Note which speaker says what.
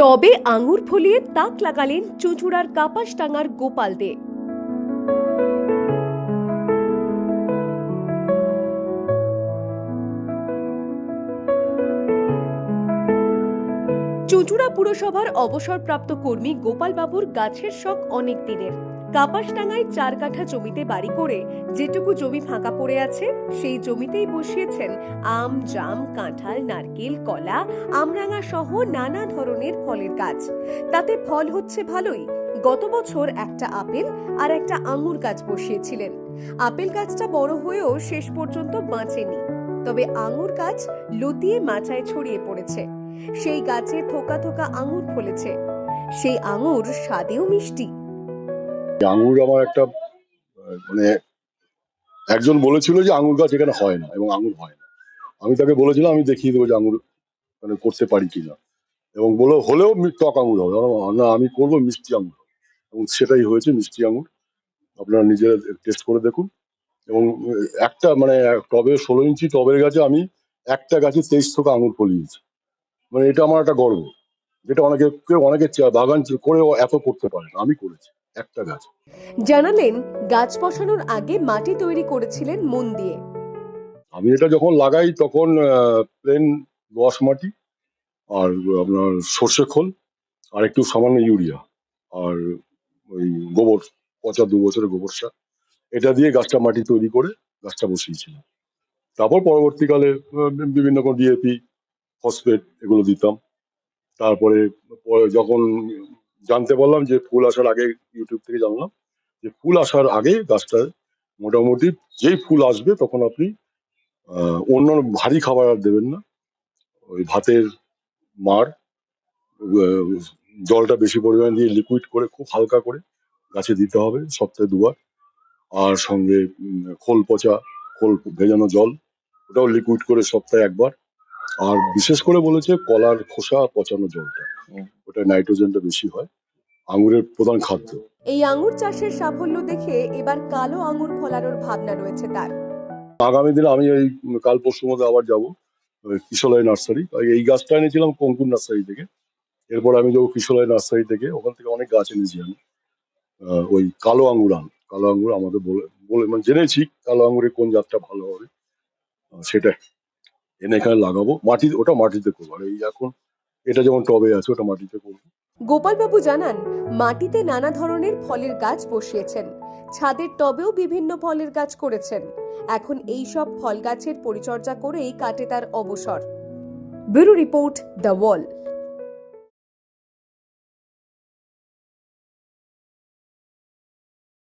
Speaker 1: টবে আঙুর ফলিয়ে তাক লাগালেন চুঁচুড়ার কাপাসটাঙ্গার গোপাল দে। চুঁচুড়া পুরসভার অবসরপ্রাপ্ত কর্মী গোপালবাবুর গাছের শখ অনেক দিনের। কাপাসডাঙ্গায় চার কাঠা জমিতে বাড়ি করে যেটুকু জমি ফাঁকা পড়ে আছে, সেই জমিতেই বসিয়েছেন আম, জাম, কাঁঠাল, নারকেল, কলা, আমরাঙা সহ নানা ধরনের ফলের গাছ। তাতে ফল হচ্ছে ভালোই। গত বছর একটা আপেল আর একটা আঙুর গাছ বসিয়েছিলেন। আপেল গাছটা বড় হয়েও শেষ পর্যন্ত বাঁচেনি। তবে আঙুর গাছ লতিয়ে মাচায় ছড়িয়ে পড়েছে। সেই গাছে থোকা থোকা আঙুর ফলেছে। সেই আঙুর স্বাদেও মিষ্টি।
Speaker 2: আঙুর আমার একটা মানে একজন বলেছিল যে আঙুর গাছ এখানে হয় না, এবং আঙুর হয় না। আমি তাকে বলেছিলাম, আমি দেখিয়ে দেবো যে আঙুর মানে করতে পারি কিনা। এবং বলে, হলেও টক আঙুর হবে। না, আমি করব মিষ্টি আঙুর এবং সেটাই হয়েছে, মিষ্টি আঙুর আপনারা নিজেরা টেস্ট করে দেখুন। এবং একটা মানে টবে ষোলো ইঞ্চি টবের গাছে আমি একটা গাছে তেইশ থেকে আঙুর ফলিয়েছি। মানে এটা আমার একটা গর্ব। যেটা অনেকে অনেকে বাগান করে এত করতে পারে না। আমি করেছি। একটা গাছ।
Speaker 1: জানালেন গাছ বসানোর আগে মাটি তৈরি করেছিলেন মন দিয়ে।
Speaker 2: আমি এটা যখন লাগাই তখন প্লেন দোআঁশ মাটি আর আপনার সর্ষে খোল আর একটু সামান্য ইউরিয়া আর ওই গোবর পচা দু বছরের গোবর সার। এটা দিয়ে গাছটা মাটি তৈরি করে গাছটা বসিয়েছিলাম। তারপর পরবর্তীকালে বিভিন্ন রকম ডিএপি ফসফেট এগুলো দিতাম। তারপরে পরে যখন জানতে পারলাম যে ফুল আসার আগে ইউটিউব থেকে জানলাম যে ফুল আসার আগে গাছটা মোটামুটি যেই ফুল আসবে তখন আপনি অন্য ভারী খাবার আর দেবেন না। ওই ভাতের মার জলটা বেশি পরিমাণ দিয়ে লিকুইড করে খুব হালকা করে গাছে দিতে হবে সপ্তাহে দুবার। আর সঙ্গে খোল পচা, খোল ভেজানো জল, ওটাও লিকুইড করে সপ্তাহে একবার। আর বিশেষ করে বলেছে কলার খোসা পচানো জলটা। ওটা নাইট্রোজেনটা বেশি হয়। আঙুরের প্রধান খাদ্য।
Speaker 1: এই আঙুর চাষের সাফল্য দেখে এবার কালো আঙুর ফলানোর ভাবনা রয়েছে তার।
Speaker 2: আগামী দিনে আমি এই কাল পরশুর মধ্যে আবার যাব কিশলয় নার্সারি। এই গাছটা এনেছিলাম কঙ্কুর নার্সারি থেকে। এরপর আমি যাব কিশলয় নার্সারি থেকে। ওখান থেকে অনেক গাছ এনেছি আমি। ওই কালো আঙ্গুর আন কালো আঙুর আমাদের বলে বলে মানে জেনেছি কালো আঙ্গুরের কোন জাতটা ভালো হবে। সেটা এনে এখানে লাগাবো। মাটি ওটা মাটিতে করব। আর এই এখন এটা যেমন টবে আছে, ওটা মাটিতে করব।
Speaker 1: গোপালবাবু জানান, মাটিতে নানা ধরনের ফলের গাছ বসিয়েছেন। ছাদের টবেও বিভিন্ন ফলের গাছ করেছেন। এখন এই সব ফল গাছের পরিচর্যা করেই কাটে তার অবসর। Bureau report the wall.